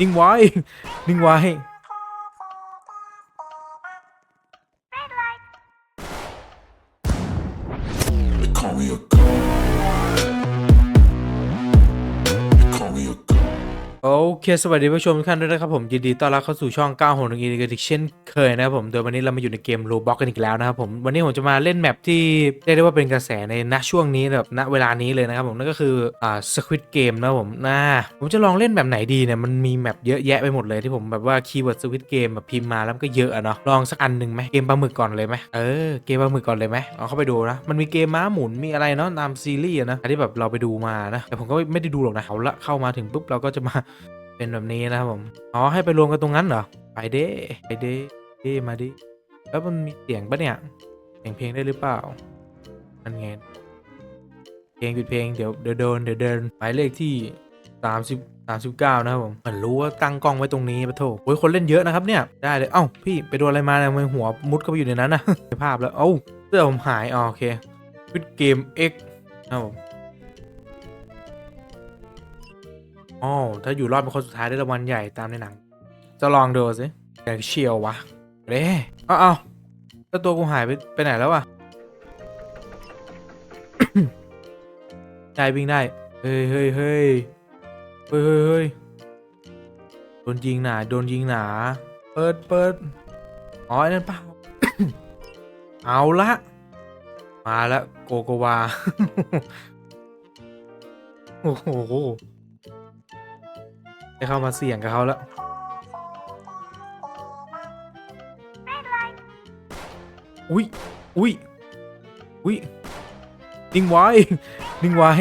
นิ่งไว้ คสวัสดีผู้ชมทุกท่านด้วยนะครับผมยินดีต้อนรับเข้าสู่ช่อง9 6 1 e กันอีกเช่นเคยนะครับผมโดยวันนี้เรามาอยู่ในเกม Roblox กันอีกแล้วนะครับผมวันนี้ผมจะมาเล่นแมปที่เรียกได้ว่าเป็นกระแสในณช่วงนี้แบบณเวลานี้เลยนะครับผมนั่นก็คืออ่า Squid Game นะครับผมนะผมจะลองเล่นแบบไหนดีเนี่ยมันมีแมปเยอะแยะไปหมดเลยที่ผมแบบว่าคีย์เวิร์ด Squid Game แบบพิมพ์มาแล้วก็เยอะอะเนาะลองสักอันหนึ่งไหมเกมปลาหมึกก่อนเลยไหมเออเกมปลาหมึกก่อนเลยไหมเอาเข้าไปดูนะมันมีเกมม้าหมุนมีอะไรเนาะตามซีรีส์อะนะที่แบบเราไปดูมานะแต่ผมก็ไม่ได้ดูหรอกนะเอาละเข้ามาถึงปุ๊บเราก็จะมาเป็นแบบนี้นะครับผม อ๋อ ให้ไปรวมกันตรงนั้นเหรอ ไปเด้ไปเด้เด้มาดิ แล้วมันมีเสียงปะเนี่ย เสียงเพลงได้หรือเปล่ามันไง เพลงปิดเพลงเดี๋ยวเดี๋ยวเดินเดี๋ยวเดินหมายเลขที่สามสิบสามสิบเก้านะครับผมเหมือนรู้ว่าตั้งกล้องไว้ตรงนี้ปะโถโอ้ยคนเล่นเยอะนะครับเนี่ย ได้เลย เอ้าพี่ไปโดนอะไรมาเนี่ยทำไมหัวมุดเข้าไปอยู่ในนั้นนะในภาพแล้ว เอ้าเสื้อผมหาย อ๋อโอเควิดเกม X นะครับผม อ๋อถ้าอยู่รอดเป็นคนสุดท้ายได้รางวัลใหญ่ตามในหนัง จะลองดูสิอยากเชียววะเด้เอาเอาแล้วตัวกูหายไปไปไหนแล้ววะได้วิ่งได้เฮ้ยเฮ้ยเฮ้ยเฮ้ยเฮ้ยเฮ้ยโดนยิงหนาโดนยิงหนา เปิดเปิดอ๋อไอ้นั่นเปล่าเอาละ มาล้วโกโกวา โอ้โห ได้เข้ามาเสี่ยงกับเขาแล้ว อุ้ย อุ้ย อุ้ย นิ่งไว้ นิ่งไว้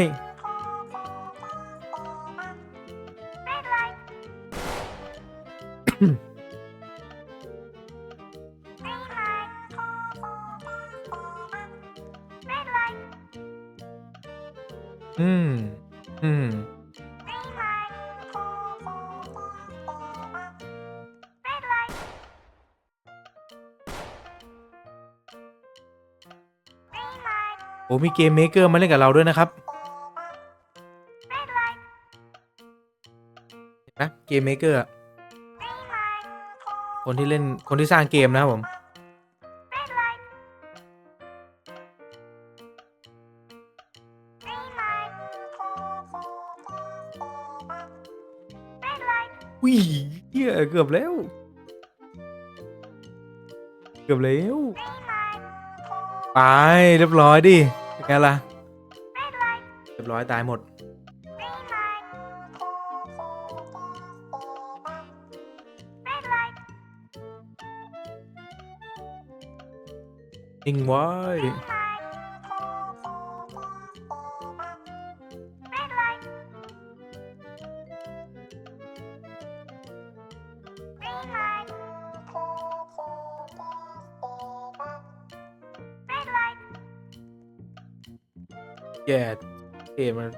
อื โอ้มีเกมเมเกอร์มาเล่นกับเราด้วยนะครับเห็นไหมเกมเมเกอร์คนที่เล่นคนที่สร้างเกมนะครับผมอุ้ยเฮียเกือบแล้ว เกือบแล้ว ไป เรียบร้อยดิ เป็นไงล่ะเรียบร้อยตายหมด นิ่งไว้ แย่เกมมัน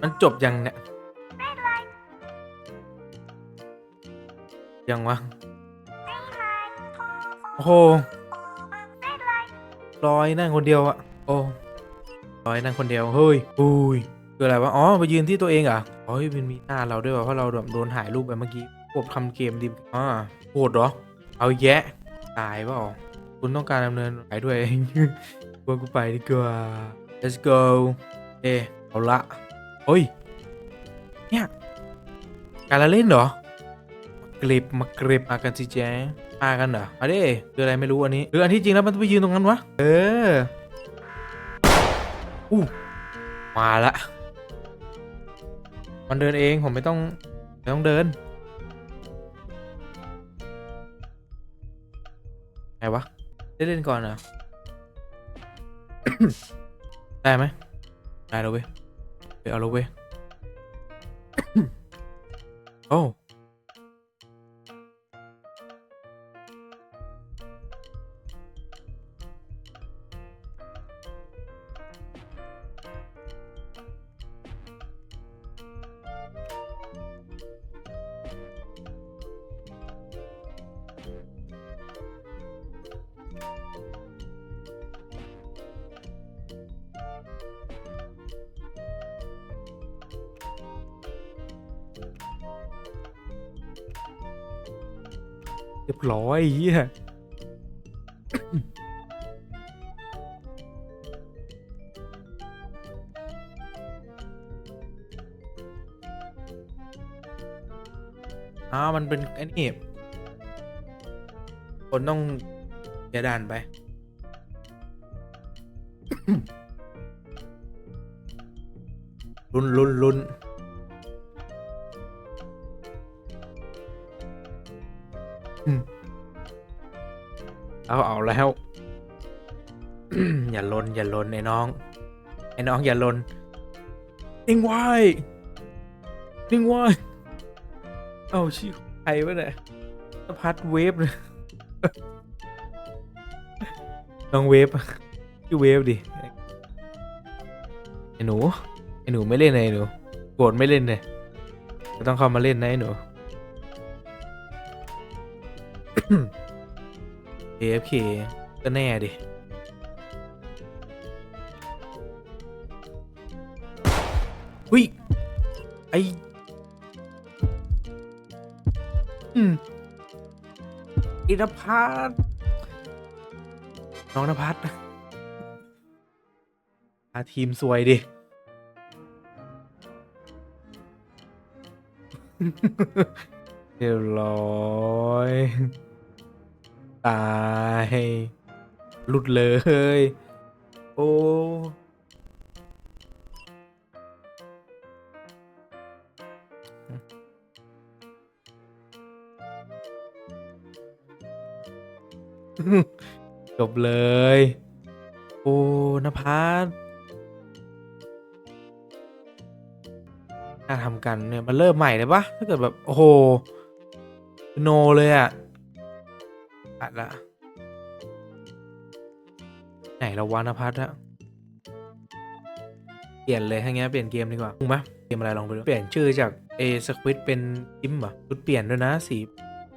มันจบยังเนี่ยยังวะโอ้โหลอยนั่งคนเดียวอะโอ้ลอยนั่งคนเดียวเฮ้ยอุ้ยคืออะไรวะอ๋อมายืนที่ตัวเองเหรอะอ๋อมันมีหน้าเราด้วยว่ะเพราะเราแบบโดนถ่ายรูปไปเมื่อกี้พวกทำเกมดิอ่าโหดเหรอเอาแยะตายเปล่าคุณต้องการดำเนินไปด้วย ว่ากูไปดีกว่า let's go เอเอาละเฮ้ย เนี่ย การละเล่นเหรอกริบมากริบมากันสิแจ๊มากันเหรอมาดิคืออะไรไม่รู้อันนี้หรืออันที่จริงแล้วมันต้องไปยืนตรงนั้นวะ เอออู้มาละ มันเดินเองผมไม่ต้องไม่ต้องเดินไงวะได้เล่นก่อนเหรอ ได้ไหมได้แล้วเว้ยไปเอาแล้วเว้ยโอ้ เรียบร้อยเฮียอ้าวมันเป็นไอ้นี่คนต้องเสียดานไป ลุ้นลุ้นลุ้น เอาเอาแล้ว อย่าลนอย่าลนไอ้น้อง ไอ้น้องอย่าลนนิ่งไว้นิ่งไว้เอาชื่อใครวะเนี่ยสพัดเวฟเลยน้องเวฟชื่อเวฟดิไอ้หนูไอ้หนูไม่เล่นไอ้หนูโกรธไม่เล่นเลยต้องเข้ามาเล่นนะไอ้หนู AFK ก็แน่ดิหุ้ย ไออืมอินพัฒน์น้องนภัสพาทีมสวยดิ เรียบร้อย ตายหลุดเลย โอ้จบเลย โอ้นภัสน่าทำกันเนี่ย มันเริ่มใหม่เลยปะถ้าเกิดแบบ โอ้โห โนเลยอะอัด ละ ไหนเราวานพัทอะเปลี่ยนเลยถ้างี้เปลี่ยนเกมดีกว่าถูกไหมเกมอะไรลองไปดูเปลี่ยนชื่อจากเอสควิดเป็นจิมเหรอชุดเปลี่ยนด้วยนะสี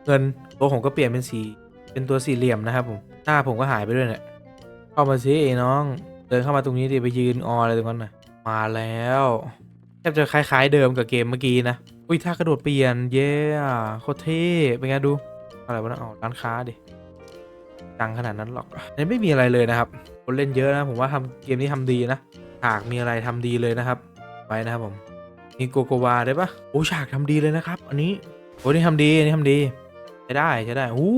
เงินตัวผมก็เปลี่ยนเป็นสีเป็นตัวสี่เหลี่ยมนะครับผมหน้าผมก็หายไปด้วยเนี่ยเข้ามาสิไอ้น้อง เดินเข้ามาตรงนี้ดิไปยืนอออะไรตรงนั้นน่ะมาแล้วแทบจะคล้ายๆเดิมกับเกมเมื่อกี้นะอุ้ยท่ากระโดดเปลี่ยนเย้โคตรเท่เป็นไงดูอะไรวะนะอ๋อร้านค้าดิ ดังขนาดนั้นหรอกนี่ไม่มีอะไรเลยนะครับ คนเล่นเยอะนะ ผมว่าทำเกมนี้ทำดีนะฉากมีอะไรทำดีเลยนะครับ ไปนะครับผมมีโกโกวาได้ปะโอ้ฉากทำดีเลยนะครับ อันนี้โอ้นี่ทำดีอันนี้ทำดีใช้ได้ใช้ได้โอ้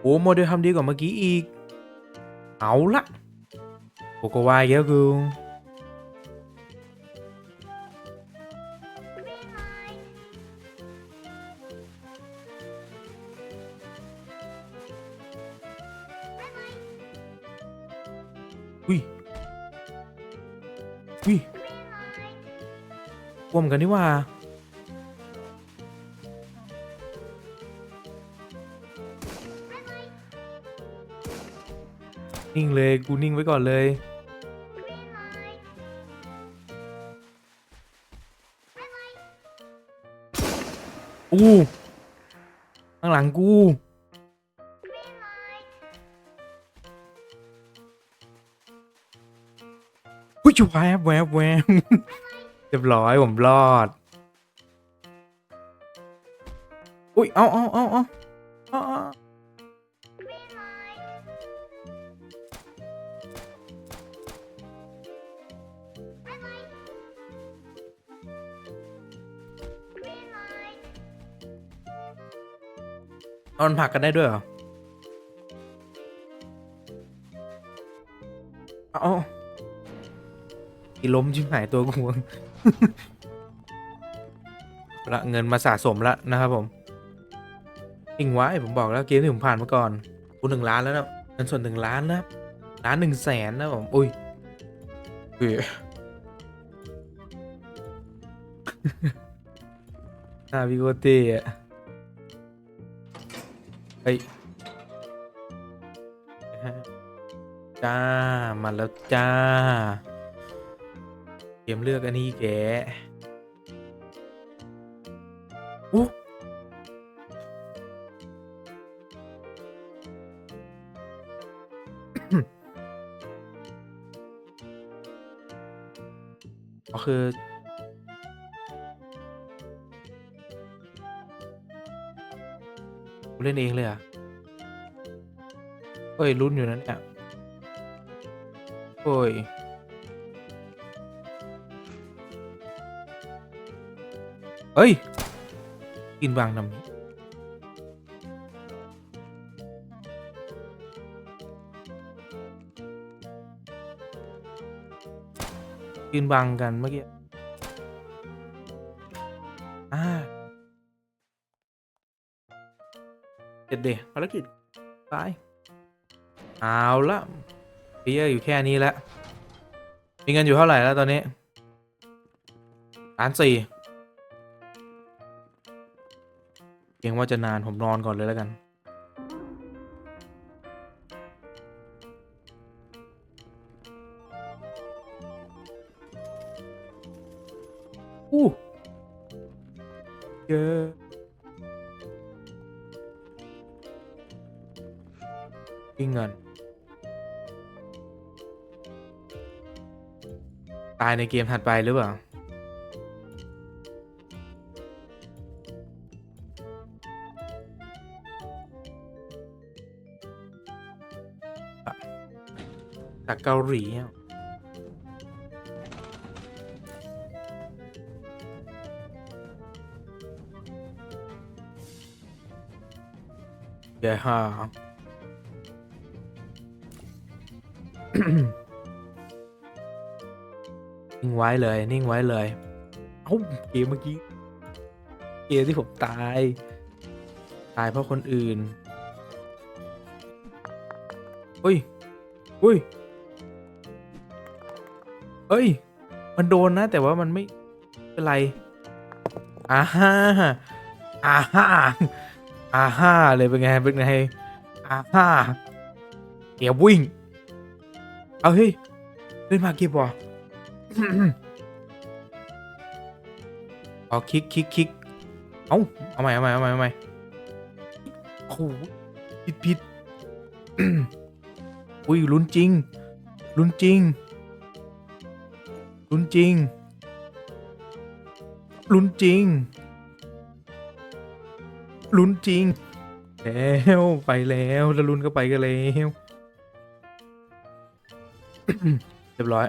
โหโมเดลทำดีกว่าเมื่อกี้อีก เอาละโกโกวาเยอะกู อุ้ยอุ้ยร่วมกันนี่ว่านิ่งเลยกูนิ่งไว้ก่อนเลยอู้ข้างหลังกู อุ้ยจุแวบแวบแวบเรียบร้อยผมรอด อุ้ยเอาเอาเอาเอาเอาเอาเอนผักกันได้ด้วยเหรอ เอาีล้มชิบหายตัวกูละเงินมาสะสมล้วนะครับผมจริงไว้ผมบอกแล้วเกมที่ผมผ่านมาก่อนกูหนึ่งล้านแล้วนะเงินส่วนหนึ่งล้านนะล้านหนึ่งแสนนะผมอุ้ยอุ้ยหน้าพี่โกเต้อะเฮ้ยจ้า มาแล้วจ้า เกมเลือกอันนี้แกอู้ก็คือกูเล่นเองเลยเหรอะเฮ้ย ลุ้นอยู่นั้นเนี่ยโอ้ย เฮ้ย กินบางนำกินบังกันเมื่อกี้ อ่าเด็ดเดภารกิจไปเอาละเพียอยู่แค่นี้แล้วมีเงินอยู่เท่าไหร่แล้วตอนนี้ล้านสี่ เพียงว่าจะนานผมนอนก่อนเลยแล้วกัน อู้เยอะวิ่งเงิน ตายในเกมถัดไปหรือเปล่า เกาหลีอะเดี๋ยวฮะนิ่งไว้เลย นิ่งไว้เลยเอ้าเกมเมื่อกี้ เกมที่ผมตาย ตายเพราะคนอื่นเฮ้ยเฮ้ย เฮ้ย มันโดนนะ แต่ว่ามันไม่เป็นไรอ่าฮ่าอ่าฮ่าอ่าฮ่าเลยเป็นไงเป็นไงอ่าฮ่าเดี๋ยววิ่ง เอาเฮ้ยเล่นมาเก็บวะอ๋อคลิกคลิกคลิกเอาเอาใหม่เอาใหม่เอาใหม่เอาใหม่โอ้ผิดผิดอุ้ยลุ้นจริงลุ้นจริง ลุ้นจริง ลุ้นจริง ลุ้นจริง แล้วไปแล้วแล้วลุ้นก็ไปกันแล้วเรียบร้อย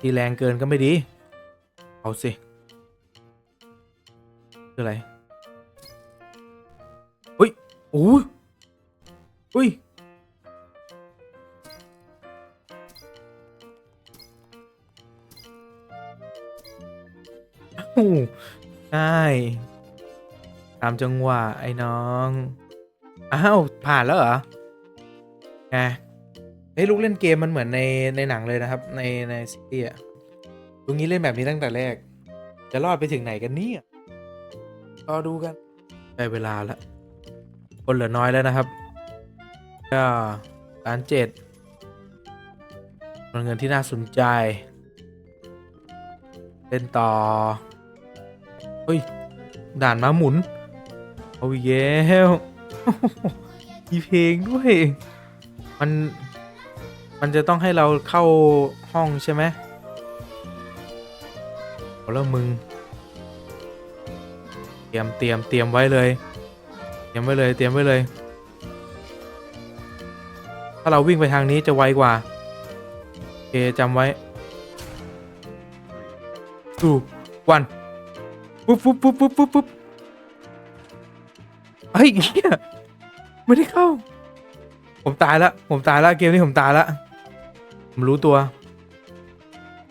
ทีแรงเกินก็ไม่ดี เอาสิคืออะไรอุ้ยโอ้ยอุ้ย โอ้โหได้ตามจังหวะไอ้น้อง อ้าว ผ่านแล้วเหรอไงเฮ้ยลูกเล่นเกมมันเหมือนในในหนังเลยนะครับ ในในซีรีส์อะลุงนี้เล่นแบบนี้ตั้งแต่แรก จะรอดไปถึงไหนกันเนี่ยรอดูกัน ได้เวลาแล้วคนเหลือน้อยแล้วนะครับ ก็ล้านเจ็ดเงินที่น่าสนใจ เล่นต่อ เฮ้ย ด่านมาหมุน เอาอีกแล้วมีเพลงด้วย มัน มันจะต้องให้เราเข้าห้องใช่ไหมแล้วมึง เตรียมเตรียมเตรียมไว้เลย เตรียมไว้เลย เตรียมไว้เลย ถ้าเราวิ่งไปทางนี้จะไวกว่าโอเคจำไว้ two one ปุ๊บปุ๊บปุ๊บปุ๊บปุ๊บปุ๊บเฮ้ยเหี้ยไม่ได้เข้า ผมตายแล้วผมตายแล้วเกมนี้ผมตายแล้วผมรู้ตัว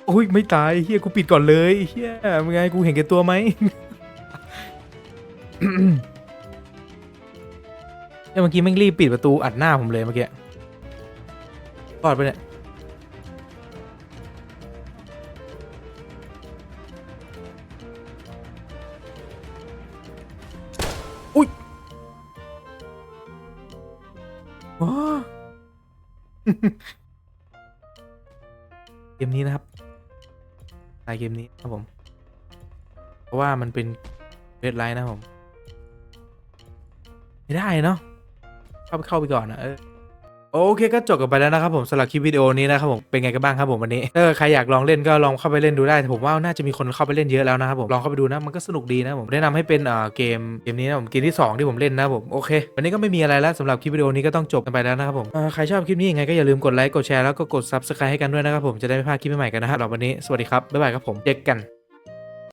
โอ้ยไม่ตายเฮียกูปิดก่อนเลยเฮียมึงไงกูเห็นแก่ตัวไหมเมื่อกี้แม่งรีบปิดประตูอัดหน้าผมเลยเมื่อกี้รอดไปเนี่ย เกมนี้ครับผม เพราะว่ามันเป็นเวทไลน์นะผม ไม่ได้เนาะเข้าไปเข้าไปก่อนนะเออ โอเคก็จบกันไปแล้วนะครับผมสำหรับคลิปวิดีโอนี้นะครับผมเป็นไงกันบ้างครับผมวันนี้ถ้าใครอยากลองเล่นก็ลองเข้าไปเล่นดูได้ผมว่าน่าจะมีคนเข้าไปเล่นเยอะแล้วนะครับผมลองเข้าไปดูนะมันก็สนุกดีนะผมแนะนำให้เป็นเอ่อเกมเกมนี้นะผมเกมที่สองที่ผมเล่นนะผมโอเควันนี้ก็ไม่มีอะไรแล้วสำหรับคลิปวิดีโอนี้ก็ต้องจบกันไปแล้วนะครับผมเออใครชอบคลิปนี้ยังไงก็อย่าลืมกดไลค์กดแชร์แล้วก็กด subscribe ให้กันด้วยนะครับผมจะได้ไม่พลาดคลิปใหม่ๆกันนะครับสำหรับวันนี้สวัสดีครับบ๊ายบายครับผมเจอกัน